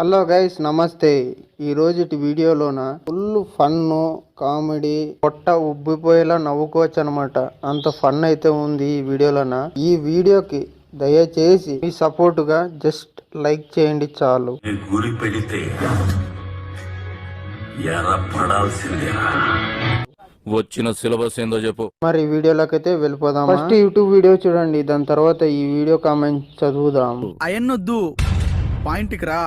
Hello guys నమస్తే. ఈ రోజుటి వీడియోలోన ఫుల్ ఫన్ కామెడీ పొట్ట ఉబ్బిపోయేలా నవ్వుకోవచ్చు అనమాట అంత ఫన్ అయితే ఉంది ఈ వీడియోలోన. ఈ వీడియోకి దయచేసి మీ సపోర్ట్గా జస్ట్ లైక్ చేయండి చాలు. గురి పెడితే వచ్చిన సిలబస్ ఏందో చెప్పు. మరి ఈ వీడియోలోకి అయితే వెళ్ళిపోదాం ఫస్ట్ యూట్యూబ్ వీడియో చూడండి దాని తర్వాత ఈ వీడియో కామెంట్ చదువుదాం. అయన్నొద్దు. పాయింట్కి రా.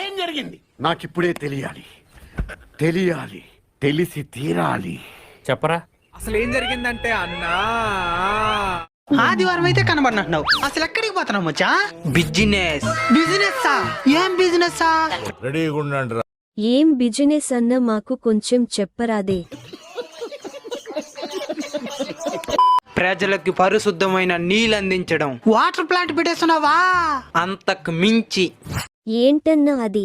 ఏం జరిగింది? నాకిప్పుడే తెలియాలి. తెలియాలి. తెలిసి తీరాలి. చెప్పరా? అసలు ఏం జరిగిందంటే అన్నా? ఆదివారం అయితే కనబడినట్టున్నావు. అసలు ఎక్కడికి పోతున్నావు మచ్చా? బిజినెస్. బిజినెస్ ఏం బిజినెస్ ఏం బిజినెస్ అన్న మాకు కొంచెం చెప్పరాదే. ప్రజలకు పరిశుద్ధమైన నీళ్ళు అందించడం వాటర్ ప్లాంట్ పెట్టేస్తున్నావా? అంతకు మించి. ఏంటన్నా అది!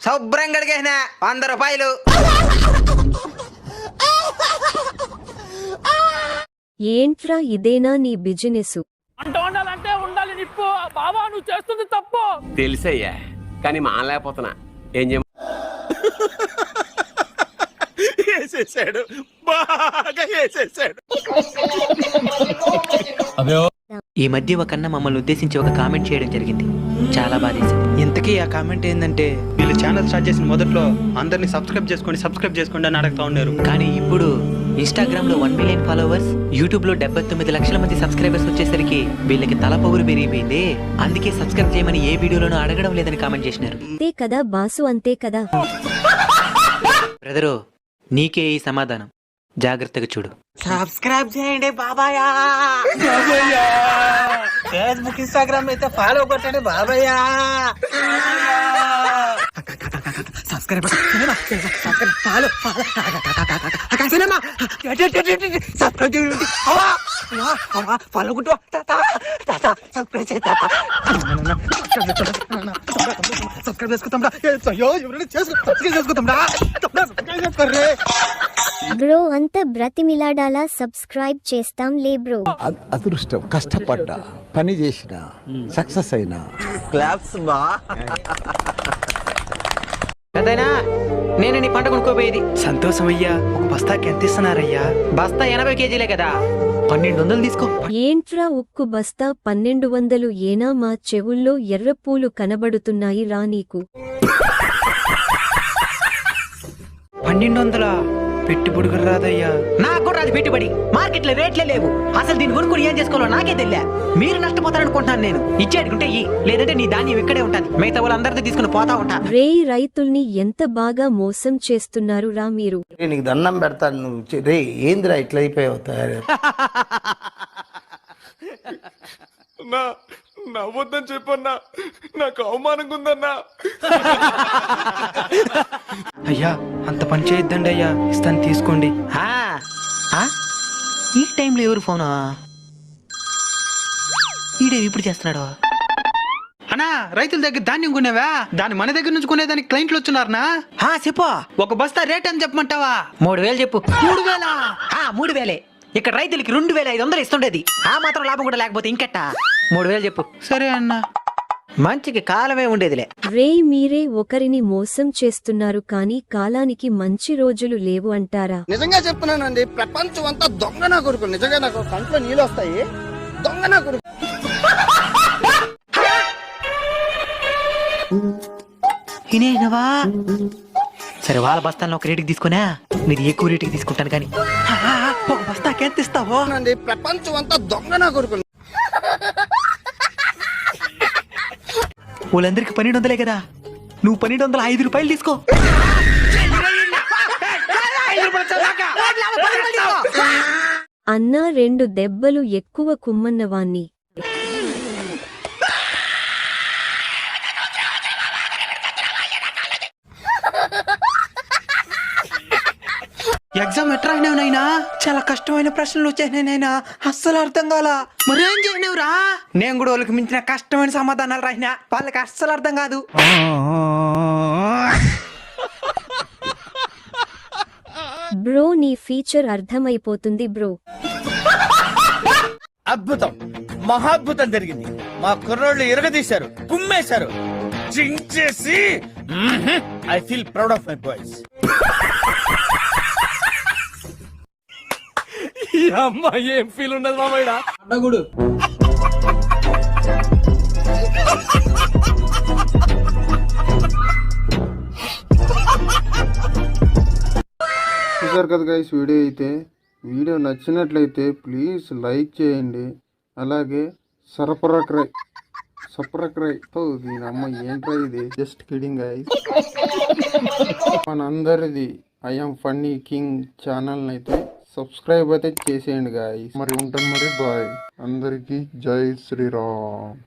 శుభ్రంగా అడిగేసిన వంద రూపాయలు. ఏంట్రా ఇదేనా నీ బిజినెస్? తెలుసయ్యా కానీ మానలేకపోతున్నా ఏం చేయ? వేసేసాడు. బాగా వేసేసాడు. ఈ మధ్య ఒక అన్న మమ్మల్ని ఉద్దేశించి ఒక కామెంట్ చేయడం జరిగింది. చాలా బాధేసింది ఇంతకీ ఆ కామెంట్ ఏంటంటే వీళ్ళు ఛానల్ స్టార్ట్ చేసిన మొదట్లో అందరిని సబ్స్క్రైబ్ చేసుకోండి సబ్స్క్రైబ్ చేసుకోండి అని అడుగుతా ఉన్నారు. కానీ ఇప్పుడు ఇన్స్టాగ్రామ్లో వన్ మిలియన్ ఫాలోవర్స్ యూట్యూబ్లో డెబ్బై తొమ్మిది లక్షల మంది సబ్స్క్రైబర్స్ వచ్చేసరికి వీళ్ళకి తల పగురు పెరిగిపోయింది. అందుకే సబ్స్క్రైబ్ చేయమని ఏ వీడియోలోనూ అడగడం లేదని కామెంట్ చేసినారు. అంతే కదా బాసు అంతే కదా. బ్రదరు నీకే ఈ సమాధానం. జాగ్రత్తగా చూడు. సబ్స్క్రైబ్ చేయండి బాబాయ్. ఫేస్బుక్ ఇన్స్టాగ్రామ్ అయితే ఫాలో కొట్టండి బాబాయ్. ఫాలో సబ్స్క్రైబ్ చేసుకుంటాం అయ్యో ఎవరైనా చేసుకుంటాం బ్రో అంత బ్రతిమిలాడాలా సబ్స్క్రైబ్ చేస్తాం లే బ్రో అదృష్టం కష్టపడ్డా పని చేసిన సక్సెస్ అయినా పెద్దయినా నేను నీ పంట కొనుక్కోపోయేది సంతోషం అయ్యా ఒక బస్తాకి ఎంత ఇస్తున్నారయ్యా? బస్తా ఎనభై కేజీలే కదా. పన్నెండు వందలు తీసుకో. ఏంట్రా ఉక్కు బస్తా పన్నెండు వందలు ఏనా? మా చెవుల్లో ఎర్రపూలు కనబడుతున్నాయి రా నీకు. పన్నెండు వందల? పెట్టుబడి కూడా రాదయ్యా. నాకు కూడా రాదు పెట్టుబడి. మార్కెట్లో రేట్లే లేవు. అసలు దీని కొనుక్కుని ఏం చేసుకోవాలో నాకే తెలియా. మీరు నష్టపోతారనుకుంటున్నాను నేను. ఇచ్చేడుకుంటే ఈ లేదంటే నీ ధాన్యం ఇక్కడే ఉంటుంది. మిగతా వాళ్ళందరితో తీసుకుని పోతా ఉంటా. రేయ్ రైతుల్ని ఎంత బాగా మోసం చేస్తున్నారు రా మీరు. నీకు దండం పెడతాను నువ్వు. చె- రే ఏందిరా ఇట్లా అయిపోయావు? తయారు నా నవ్వొద్దని చెప్పన్నా. నాకు అవమానంగా ఉందన్నా అయ్యా అంత పని చేయొద్దండి అయ్యా. ఇస్తాను తీసుకోండి. ఆ, ఆ? ఈ టైంలో ఎవరు ఫోనా? ఈడే ఇప్పుడు చేస్తున్నాడు. అన్నా రైతుల దగ్గర ధాన్యం కొనేవా? దాని మన దగ్గర నుంచి కొనేదానికి క్లయింట్లు వచ్చున్నారనా? ఆ, చెప్పు. ఒక బస్తా రేట్ అని చెప్పమంటావా? మూడు వేలు చెప్పు. మూడు వేల? మూడు వేలే. ఇక్కడ రైతులకి రెండు వేల ఐదు వందలు ఇస్తుండేది. ఆ మాత్రం లాభం కూడా లేకపోతే ఇంకెట్ట? మూడు వేలు చెప్పు. సరే అన్నా. మంచికి కాలమే ఉండేదిలే. రేయ్ మీరే ఒకరిని మోసం చేస్తున్నారు కానీ కాలానికి మంచి రోజులు లేవు అంటారా? నిజంగా చెప్తున్నానండి ప్రపంచం అంతా దొంగ నా కొడుకు. నిజంగా నాకు కంట్లో నీళ్ళు వస్తాయి. దొంగ నా కొడుకు ఇనేనవా సరే వాళ్ళ బస్తాలను ఒక రేటుకి తీసుకున్నా మీరు ఎక్కువ రేటుకి తీసుకుంటాను కానీ. ఒక బస్తాకి ఎంత ఇస్తావో? ప్రపంచం అంతా దొంగ నా కొడుకు. వాళ్ళందరికి పన్నెండు వందలే కదా. నువ్వు పన్నెండు వందల ఐదు రూపాయలు తీసుకో. అన్నా రెండు దెబ్బలు ఎక్కువ కుమ్మన్నవాణ్ణి. ఎగ్జామ్ ఎట్లా అయినావు నైనా చాలా కష్టమైన ప్రశ్నలు వచ్చాయి నైనా అస్సలు అర్థం కాలా. మరేం చేయనివురా నేను కూడా వాళ్ళకి మించిన కష్టమైన సమాధానాలు రాయినా వాళ్ళకి అస్సలు అర్థం కాదు. బ్రో నీ ఫీచర్ అర్థమైపోతుంది బ్రో. అద్భుతం. మహాద్భుతం జరిగింది. మా కుర్రోళ్ళు ఇరగదీశారు కుమ్మేశారు. చించేసి. I feel proud of my boys అమ్మాయి ఏం ఫీల్ మామయ్య చూసారు కదా గైస్ వీడియో అయితే. వీడియో నచ్చినట్లయితే ప్లీజ్ లైక్ చేయండి. అలాగే సరఫరక్రై సపరక్రై ఓ దీని అమ్మ ఏంట్రా ఇది? జస్ట్ కిడింగ్ గైస్ మనందరిది ఐఎమ్ ఫన్నీ కింగ్ ఛానల్ అయితే సబ్స్క్రైబ్ అయితే చేసేయండి గాయస్ మరి ఉంటాను మరి బాయ్ అందరికీ జై శ్రీరామ్.